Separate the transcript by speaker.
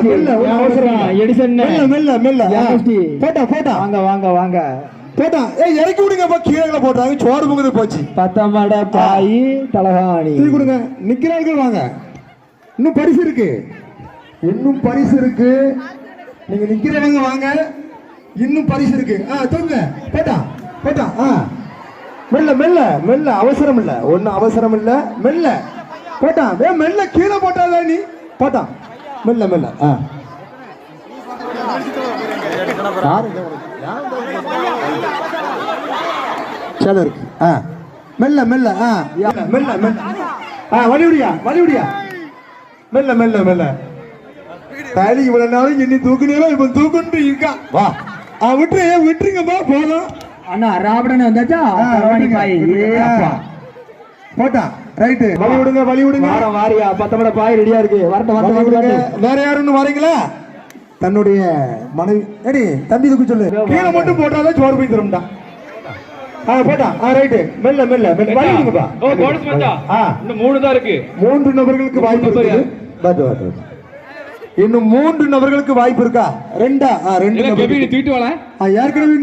Speaker 1: மெல்ல மெல்ல அவசரம்.
Speaker 2: எடிசன்
Speaker 1: மெல்ல மெல்ல மெல்ல. போட்டா போட்டா.
Speaker 2: வாங்க வாங்க வாங்க.
Speaker 1: போட்டா. ஏய் இறக்கி விடுங்கப்பா கீழே போட்டாங்க சோறு பொங்குது போச்சு.
Speaker 2: பத்தமட பாய் தலகாணி.
Speaker 1: தூக்கி கொடுங்க நிக்கிறார்கள் வாங்க. இன்னும் பரிசு இருக்கு. இன்னும் பரிசு இருக்கு. நீங்க நிக்கிறவங்க வாங்க. இன்னும் பரிசு இருக்கு. ஆ தூங்க போட்டா போட்டா. ஆ. மெல்ல மெல்ல மெல்ல. அவசரம் இல்ல. ஒன்னும் அவசரம் இல்ல. மெல்ல. போட்டா. வே மெல்ல கீழே போட்டாதான் நீ. போட்டா. மெல்ல மெல்ல. ஆ? சேலை இருக்கு ஆ. மெல்ல மெல்ல. ஆ. மெல்ல மெல்ல. ஆ வலிவிடியா வலிவிடியா மெல்ல மெல்ல மெல்ல. தாலி இவ்வளவு நாளும் எண்ணி தூக்குனீங்களோ இப்ப தூக்குன்ட்டு இருக்கா. வா. ஆ விட்டுரு விட்டுருங்கப்பா போதும்
Speaker 2: அண்ணா ராபடன் வந்தாச்சா?
Speaker 1: ஆ, ரைட்டு வலி விடுங்க வலி விடுங்க.
Speaker 2: வாரம் வாரியா. பத்தமட பாய் ரெடியா இருக்கு.
Speaker 1: வலி
Speaker 2: வரட்டும்
Speaker 1: விடுங்க. வேற யாருன்னு வரீங்களா? தன்னுடைய மனைவி ஏடி தம்பி இதுக்கு சொல்லு. கீழே மட்டும் போட்டாதான் சோறு போய் தரும்டா. ஆ போட்டா. ஆ ரைட்டு மெல்ல மெல்ல மெல்ல. வலி விடுங்கப்பா.
Speaker 3: ஓ போனஸ் மச்சா
Speaker 1: ஆ.
Speaker 3: இன்னும் மூணு தான் இருக்கு.
Speaker 1: மூன்று நபர்களுக்கு வாய்ப்பு
Speaker 3: மூணு
Speaker 1: இருக்குது. பாத்து, பாத்து. இன்னும் மூன்று நபர்களுக்கு வாய்ப்பு இருக்கா? ரெண்டா? ரெண்டு
Speaker 3: தூக்கிட்டு வாழ
Speaker 1: ஏற்கனவே இங்க